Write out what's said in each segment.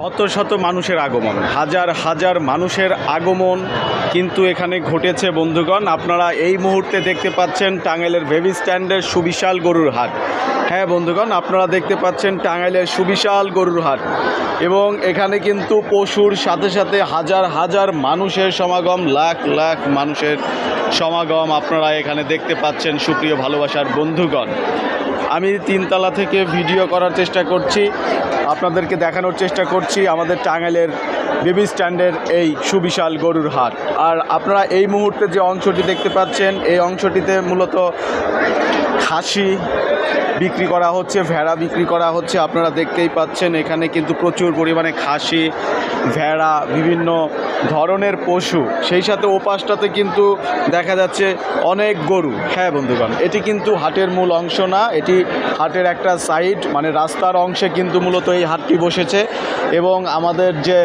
শত শত মানুষের আগমন, হাজার হাজার মানুষের আগমন কিন্তু এখানে ঘটেছে, বন্ধুগণ। আপনারা এই মুহূর্তে দেখতে পাচ্ছেন টাঙ্গাইলের বেবি স্ট্যান্ডের সুবিশাল গরুর হাট। হ্যাঁ বন্ধুগণ, আপনারা দেখতে পাচ্ছেন টাঙ্গাইলের সুবিশাল গরুর হাট এবং এখানে কিন্তু পশুর সাথে সাথে হাজার হাজার মানুষের সমাগম, লাখ লাখ মানুষের সমাগম আপনারা এখানে দেখতে পাচ্ছেন। সুপ্রিয় ভালোবাসার বন্ধুগণ আমি তিনতলা থেকে ভিডিও করার চেষ্টা করছি। আপনাদেরকে দেখানোর চেষ্টা করছি। আমাদের টাঙ্গাইলের বেবি স্ট্যান্ডের এই সুবিশাল গরুর হাট। আর আপনারা এই মুহূর্তে যে অংশটি দেখতে পাচ্ছেন, এই অংশটিতে মূলত খাসি বিক্রি করা হচ্ছে, ভেড়া বিক্রি করা হচ্ছে। আপনারা দেখতেই পাচ্ছেন, এখানে কিন্তু প্রচুর পরিমাণে খাসি, ভেড়া, বিভিন্ন ধরনের পশু। সেই সাথে ওপাশটাতে কিন্তু দেখা যাচ্ছে অনেক গরু। হ্যাঁ বন্ধুগণ, এটি কিন্তু হাটের মূল অংশ না, এটি হাটের একটা সাইড মানে রাস্তার অংশে কিন্তু মূলত এই হাটটি বসেছে। এবং আমাদের যে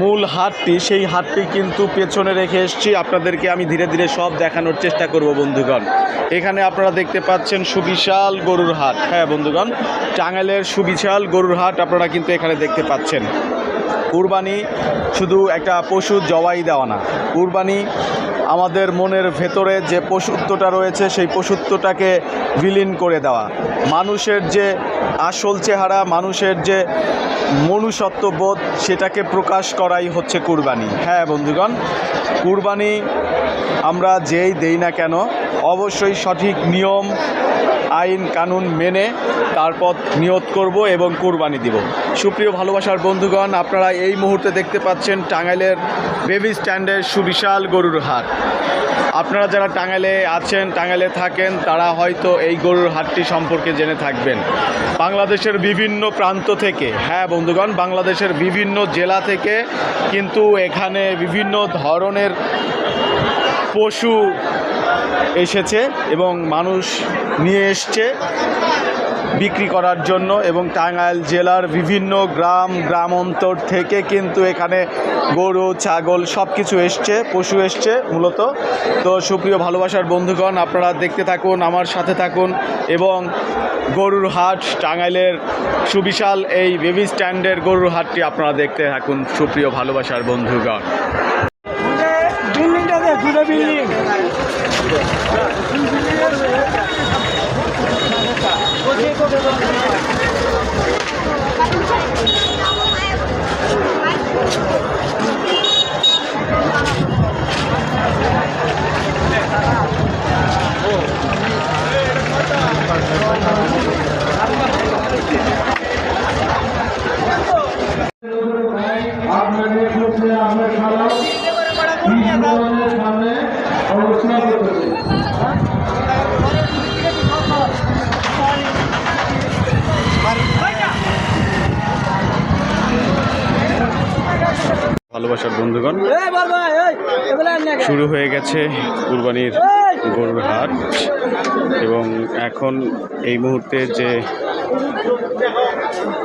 মূল হাটটি সেই হাটটি কিন্তু পেছনে রেখে এসেছি। আপনাদেরকে আমি ধীরে ধীরে সব দেখানোর চেষ্টা করব, বন্ধুগণ। এখানে আপনারা দেখতে পাচ্ছেন সুবিশাল গরুর হাট। হ্যাঁ বন্ধুগণ, টাঙ্গাইলের সুবিশাল গরুর হাট আপনারা কিন্তু এখানে দেখতে পাচ্ছেন। কুরবানি শুধু একটা পশু জবাই দেওয়া না। কুরবানি আমাদের মনের ভেতরে যে পশুত্বটা রয়েছে, সেই পশুত্বটাকে বিলীন করে দেওয়া। মানুষের যে আসল চেহারা, মানুষের যে মনুষ্যত্ববোধ সেটাকে প্রকাশ করাই হচ্ছে কুরবানি। হ্যাঁ বন্ধুগণ, কুরবানি আমরা যেই দেই না কেন, অবশ্যই সঠিক নিয়ম আইন কানুন মেনে তারপর নিয়ত করব এবং কুরবানি দিব। সুপ্রিয় ভালোবাসার বন্ধুগণ, আপনারা এই মুহূর্তে দেখতে পাচ্ছেন টাঙ্গাইলের বেবি স্ট্যান্ডের সুবিশাল গরুর হাট। আপনারা যারা টাঙ্গাইলে আছেন, টাঙ্গাইলে থাকেন, তারা হয়তো এই গরুর হাটটি সম্পর্কে জেনে থাকবেন। বাংলাদেশের বিভিন্ন প্রান্ত থেকে হ্যাঁ বন্ধুগণ, বাংলাদেশের বিভিন্ন জেলা থেকে কিন্তু এখানে বিভিন্ন ধরনের পশু এসেছে এবং মানুষ নিয়ে এসছে বিক্রি করার জন্য এবং টাঙ্গাইল জেলার বিভিন্ন গ্রাম গ্রাম অন্তর থেকে কিন্তু এখানে গরু, ছাগল সব কিছু এসছে, পশু এসছে মূলত। তো সুপ্রিয় ভালোবাসার বন্ধুগণ, আপনারা দেখতে থাকুন, আমার সাথে থাকুন এবং গরুর হাট টাঙ্গাইলের সুবিশাল এই বেবি স্ট্যান্ডের গরুর হাটটি আপনারা দেখতে থাকুন, সুপ্রিয় ভালোবাসার বন্ধুগণ। বিল্ডিংটা দেখ ভালোবাসার বন্ধুগণ শুরু হয়ে গেছে কুরবানির গরুর হাট এবং এখন এই মুহূর্তে যে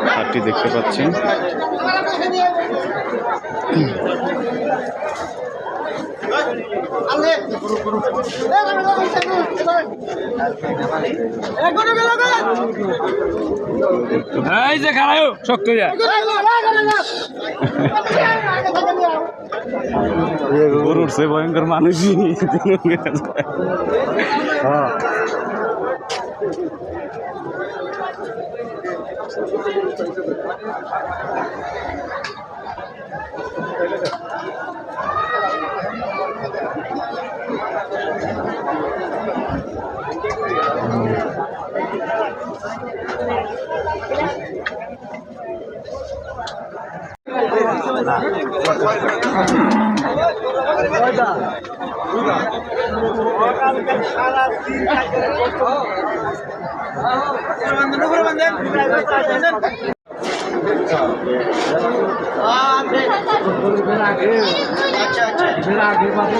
হাটটি দেখতে পাচ্ছি এই যে খারাপ শক্ত যা গরুর সে ভয়ঙ্কর মানুষই মাতুর আচ্ছা আচ্ছা। আগে পাবো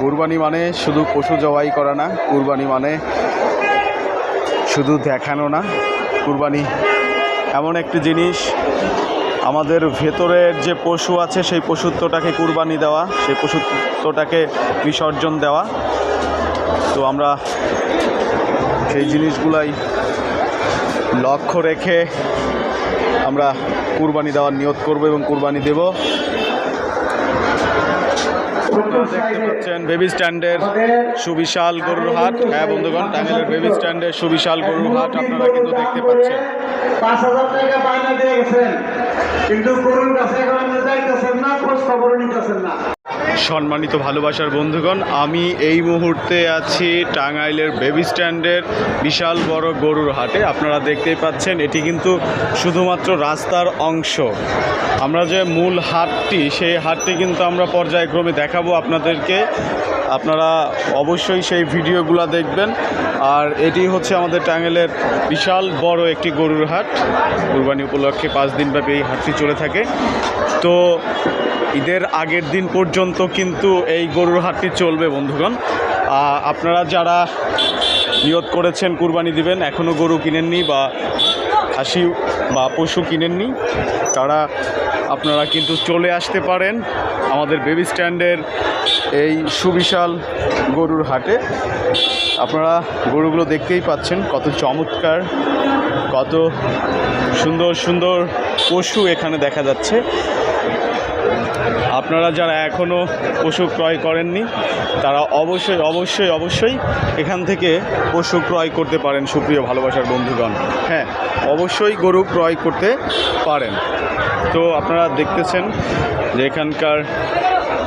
কুরবানি মানে শুধু পশু জবাই করা না, কুরবানি মানে শুধু দেখানো না, কুরবানি। এমন একটি জিনিস, আমাদের ভেতরের যে পশু আছে, সেই পশুত্বটাকে কুরবানি দেওয়া, সেই পশুত্বটাকে বিসর্জন দেওয়া। তো আমরা সেই জিনিসগুলাই লক্ষ্য রেখে আমরা কুরবানি দেওয়ার নিয়ত করব এবং কুরবানি দেব। দেখতে পাচ্ছেন বেবি স্ট্যান্ডের সুবিশাল গরুর হাট। হ্যাঁ বন্ধুগণ, টাঙ্গাইলের বেবি স্ট্যান্ডের সুবিশাল গরুর হাট আপনারা কিন্তু দেখতে পাচ্ছেন। কিন্তু সম্মানিত ভালোবাসার বন্ধুগণ, আমি এই মুহূর্তে আছি টাঙ্গাইলের বেবি স্ট্যান্ডের বিশাল বড় গরুর হাটে। আপনারা দেখতেই পাচ্ছেন, এটি কিন্তু শুধুমাত্র রাস্তার অংশ। আমরা যে মূল হাটটি, সেই হাটটি কিন্তু আমরা পর্যায়ক্রমে দেখাবো আপনাদেরকে। আপনারা অবশ্যই সেই ভিডিওগুলো দেখবেন। আর এটি হচ্ছে আমাদের টাঙ্গাইলের বিশাল বড় একটি গরুর হাট। কুরবানি উপলক্ষে পাঁচ দিনব্যাপী এই হাটটি চলে থাকে। তো ঈদের আগের দিন পর্যন্ত কিন্তু এই গরুর হাটটি চলবে, বন্ধুগণ। আপনারা যারা নিয়ত করেছেন কুরবানি দিবেন এখনও গরু কিনেননি বা খাসি বা পশু কিনেননি, তারা আপনারা কিন্তু চলে আসতে পারেন আমাদের বেবি স্ট্যান্ডের এই সুবিশাল গরুর হাটে। আপনারা গরুগুলো দেখতেই পাচ্ছেন, কত চমৎকার, কত সুন্দর সুন্দর পশু এখানে দেখা যাচ্ছে। আপনারা যারা এখনও পশু ক্রয় করেননি, তারা অবশ্যই অবশ্যই অবশ্যই এখান থেকে পশু ক্রয় করতে পারেন, সুপ্রিয় ভালোবাসার বন্ধুগণ। হ্যাঁ অবশ্যই গরু ক্রয় করতে পারেন। তো আপনারা দেখতেছেন যে এখানকার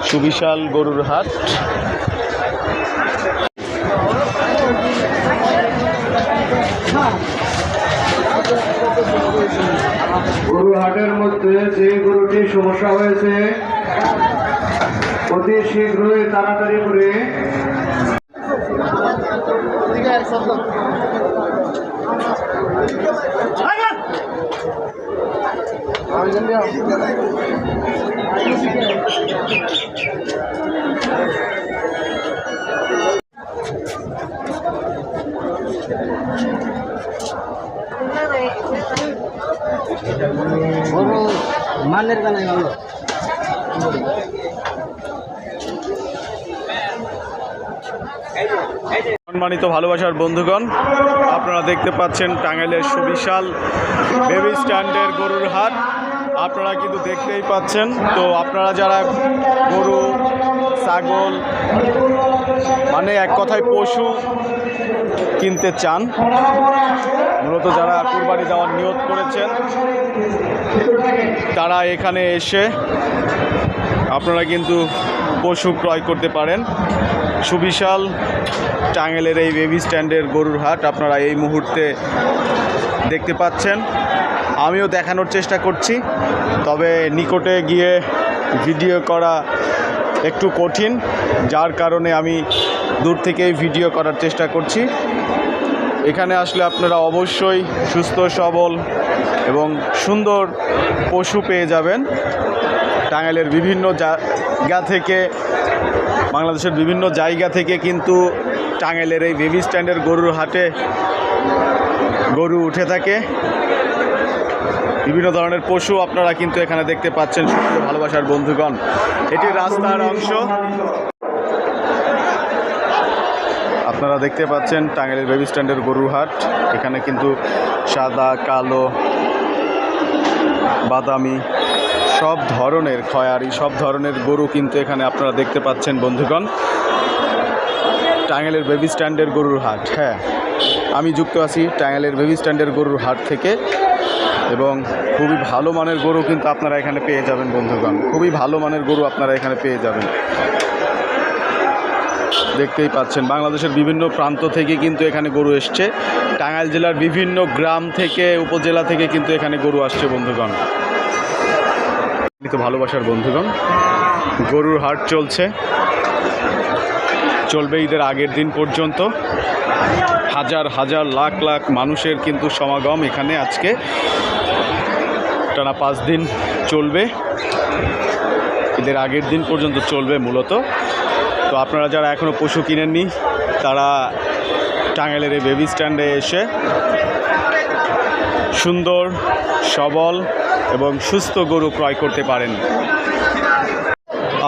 সুবিশাল গরুর হাট। গরু হাটের মধ্যে যে গরুটি সমস্যা হয়েছে অতি শীঘ্রই তাড়াতাড়ি করে মানের গানে ভালো সম্মানিত ভালোবাসার বন্ধুগণ, আপনারা দেখতে পাচ্ছেন টাঙ্গাইলের সুবিশাল বেবি স্ট্যান্ডের গরুর হাট। আপনারা কিন্তু দেখতেই পাচ্ছেন। তো আপনারা যারা গরু, ছাগল মানে এক কথায় পশু কিনতে চান, মূলত যারা কুরবানি দেওয়ার নিয়োগ করেছেন, তারা এখানে এসে আপনারা কিন্তু পশু ক্রয় করতে পারেন। সুবিশাল টাঙ্গেলের এই বেবি স্ট্যান্ডের গরুর হাট আপনারা এই মুহূর্তে দেখতে পাচ্ছেন। আমিও দেখানোর চেষ্টা করছি, তবে নিকটে গিয়ে ভিডিও করা একটু কঠিন, যার কারণে আমি দূর থেকেই ভিডিও করার চেষ্টা করছি। এখানে আসলে আপনারা অবশ্যই সুস্থ, সবল এবং সুন্দর পশু পেয়ে যাবেন। টাঙ্গাইলের বিভিন্ন জায়গা থেকে, বাংলাদেশের বিভিন্ন জায়গা থেকে কিন্তু টাঙ্গাইলের এই বেবি স্ট্যান্ডের গরুর হাটে গরু উঠে থাকে। বিভিন্ন ধরনের পশু আপনারা কিন্তু এখানে দেখতে পাচ্ছেন সুপ্রিয় ভালোবাসার বন্ধুগণ। এটি রাস্তার অংশ। আপনারা দেখতে পাচ্ছেন টাঙ্গাইলের বেবি স্ট্যান্ডের গরুর হাট। এখানে কিন্তু সাদা, কালো, বাদামি সব ধরনের খয়ারি, সব ধরনের গরু কিন্তু এখানে আপনারা দেখতে পাচ্ছেন বন্ধুগণ। টাঙ্গাইলের বেবি স্ট্যান্ডের গরুর হাট হ্যাঁ। আমি যুক্ত আছি টাঙ্গাইলের বেবি স্ট্যান্ডের গরুর হাট থেকে এবং খুবই ভালো মানের গরু কিন্তু আপনারা এখানে পেয়ে যাবেন বন্ধুগণ। খুবই ভালো মানের গরু আপনারা এখানে পেয়ে যাবেন। দেখতেই পাচ্ছেন, বাংলাদেশের বিভিন্ন প্রান্ত থেকে কিন্তু এখানে গরু এসছে। টাঙ্গাইল জেলার বিভিন্ন গ্রাম থেকে, উপজেলা থেকে কিন্তু এখানে গরু আসছে বন্ধুগণ। তো ভালোবাসার বন্ধুগণ, গরুর হাট চলছে। চলবে ঈদের আগের দিন পর্যন্ত। হাজার হাজার লাখ লাখ মানুষের কিন্তু সমাগম এখানে আজকে। টানা পাঁচ দিন চলবে। ঈদের আগের দিন পর্যন্ত চলবে মূলত। তো আপনারা যারা এখনও পশু কিনেননি, তারা টাঙ্গাইলের এই বেবি স্ট্যান্ডে এসে সুন্দর, সবল এবং সুস্থ গরু ক্রয় করতে পারেন।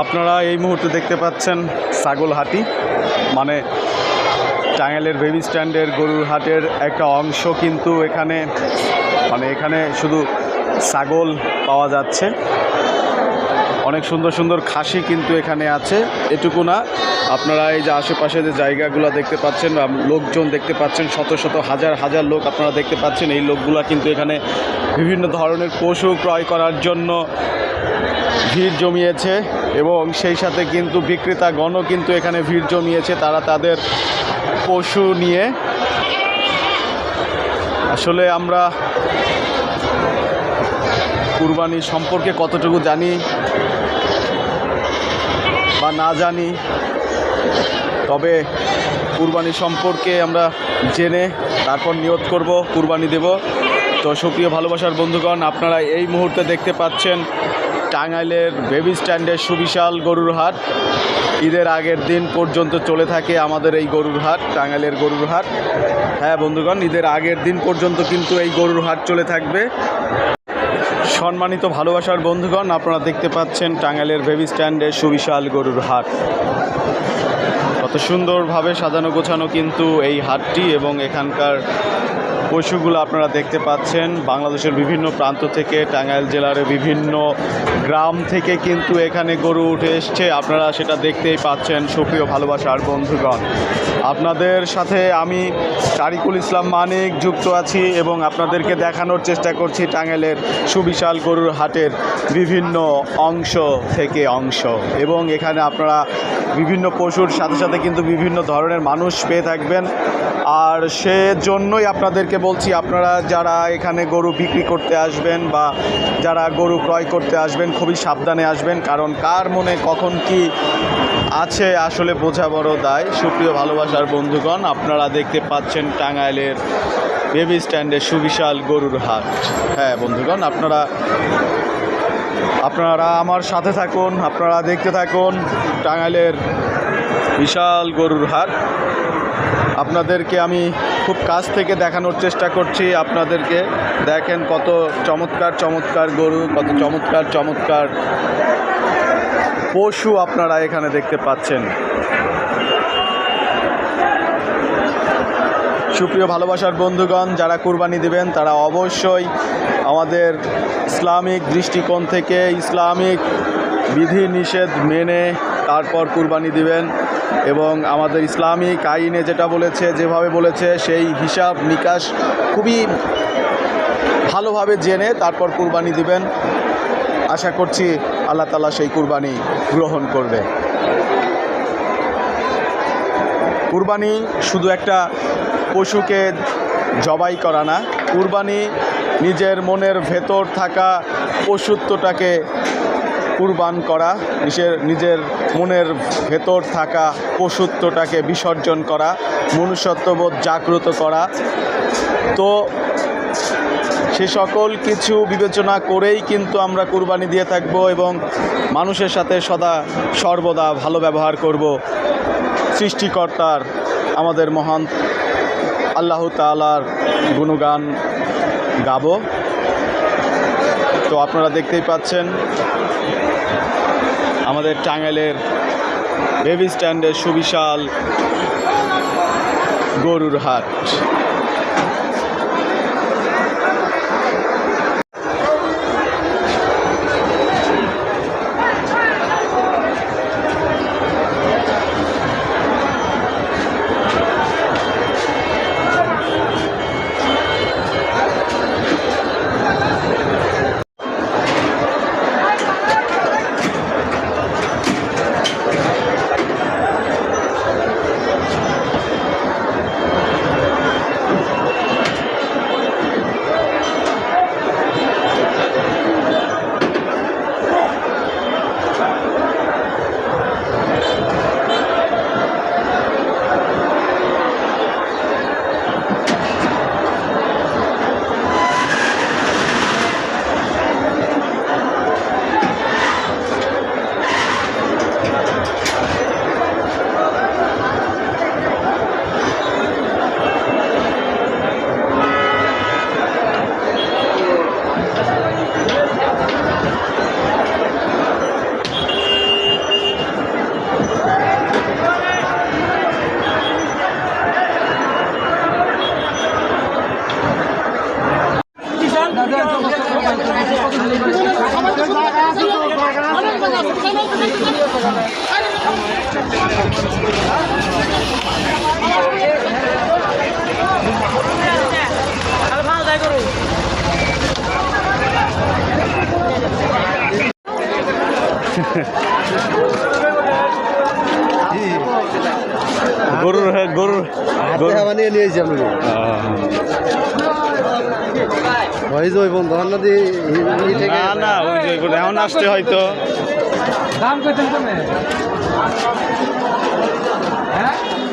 আপনারা এই মুহূর্তে দেখতে পাচ্ছেন ছাগল হাটি মানে টাঙ্গাইলের বেবি স্ট্যান্ডের গরুর হাটের একটা অংশ কিন্তু এখানে মানে এখানে শুধু ছাগল পাওয়া যাচ্ছে। অনেক সুন্দর সুন্দর খাসি কিন্তু এখানে আছে। এটুকু না আপনারা এই যে আশেপাশে যে জায়গাগুলো দেখতে পাচ্ছেন বা লোকজন দেখতে পাচ্ছেন, শত শত, হাজার হাজার লোক আপনারা দেখতে পাচ্ছেন, এই লোকগুলা কিন্তু এখানে বিভিন্ন ধরনের পশু ক্রয় করার জন্য ভিড় জমিয়েছে এবং সেই সাথে কিন্তু বিক্রেতাগণও কিন্তু এখানে ভিড় জমিয়েছে, তারা তাদের পশু নিয়ে। আসলে আমরা কুরবানি সম্পর্কে কতটুকু জানি বা না জানি তবে কুরবানি সম্পর্কে আমরা জেনে তারপর নিয়ত করব, কুরবানি দেব। তো সুপ্রিয় ভালোবাসার বন্ধুগণ, আপনারা এই মুহূর্তে দেখতে পাচ্ছেন টাঙ্গাইলের বেবি স্ট্যান্ডের সুবিশাল গরুর হাট। ঈদের আগের দিন পর্যন্ত চলে থাকে আমাদের এই গরুর হাট, টাঙ্গাইলের গরুর হাট। হ্যাঁ বন্ধুগণ, ঈদের আগের দিন পর্যন্ত কিন্তু এই গরুর হাট চলে থাকবে। সম্মানিত ভালোবাসার বন্ধুগণ, আপনারা দেখতে পাচ্ছেন টাঙ্গাইলের বেবি স্ট্যান্ডের সুবিশাল গরুর হাট। কত সুন্দরভাবে সাজানো গোছানো কিন্তু এই হাটটি এবং এখানকার পশুগুলো আপনারা দেখতে পাচ্ছেন। বাংলাদেশের বিভিন্ন প্রান্ত থেকে, টাঙ্গাইল জেলার বিভিন্ন গ্রাম থেকে কিন্তু এখানে গরু উঠে এসছে। আপনারা সেটা দেখতেই পাচ্ছেন। সুপ্রিয়, ভালোবাসার বন্ধুগণ, আপনাদের সাথে আমি তারিকুল ইসলাম মানিক যুক্ত আছি এবং আপনাদেরকে দেখানোর চেষ্টা করছি টাঙ্গাইলের সুবিশাল গরুর হাটের বিভিন্ন অংশ থেকে অংশ। এবং এখানে আপনারা বিভিন্ন পশুর সাথে সাথে কিন্তু বিভিন্ন ধরনের মানুষ পেয়ে থাকবেন। আর সেজন্যই আপনাদেরকে বলছি, আপনারা যারা এখানে গরু বিক্রি করতে আসবেন বা যারা গরু ক্রয় করতে আসবেন, খুবই সাবধানে আসবেন, কারণ কার মনে কখন কি আছে আসলে বোঝা বড় দায়। সুপ্রিয় ভালোবাসার বন্ধুগণ, আপনারা দেখতে পাচ্ছেন টাঙ্গাইলের বেবি স্ট্যান্ডে সুবিশাল গরুর হাট। হ্যাঁ বন্ধুগণ, আপনারা আপনারা আমার সাথে থাকুন, আপনারা দেখতে থাকুন টাঙ্গাইলের বিশাল গরুর হাট। আপনাদেরকে আমি খুব কাছ থেকে দেখানোর চেষ্টা করছি। আপনাদেরকে দেখেন কত চমৎকার চমৎকার গরু, কত চমৎকার চমৎকার পশু আপনারা এখানে দেখতে পাচ্ছেন। সুপ্রিয় ভালোবাসার বন্ধুগণ, যারা কুরবানি দেবেন, তারা অবশ্যই আমাদের ইসলামিক দৃষ্টিকোণ থেকে ইসলামিক বিধি নিষেধ মেনে তারপর কুরবানি দিবেন এবং আমাদের ইসলামিক আইনে যেটা বলেছে, যেভাবে বলেছে, সেই হিসাব নিকাশ খুবই ভালোভাবে জেনে তারপর কুরবানি দিবেন। আশা করছি আল্লাহ তালা সেই কুরবানি গ্রহণ করবে। কুরবানি শুধু একটা পশুকে জবাই করা না, কুরবানি নিজের মনের ভেতর থাকা পশুত্বটাকে কুরবান করা, নিজের নিজের মনের ভেতর থাকা পশুত্বটাকে বিসর্জন করা, মনুষ্যত্ববোধ জাগ্রত করা। তো সে সকল কিছু বিবেচনা করেই কিন্তু আমরা কুরবানি দিয়ে থাকব এবং মানুষের সাথে সদা সর্বদা ভালো ব্যবহার করব। সৃষ্টিকর্তার, আমাদের মহান আল্লাহ তালার গুণগান গাব। তো আপনারা দেখতেই পাচ্ছেন আমাদের টাঙ্গাইলের বেবি স্ট্যান্ডের সুবিশাল গরুর হাট। গরুর হাট গরুর গরু বানিয়ে নিয়ে এসেছি আমি। ওই যে ওই বন্ধু দিয়ে না না ওই যে এখন আসতে হয়তো। দাম হ্যাঁ?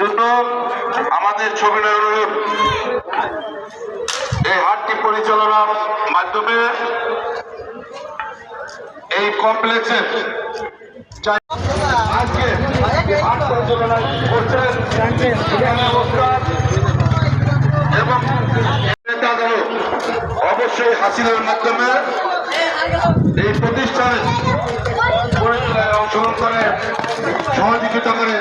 জন্য আমাদের ছবি এই হাটটি পরিচালনার মাধ্যমে এই কমপ্লেক্সের আজকে এবং অবশ্যই হাসিলের মাধ্যমে এই সহযোগিতা করে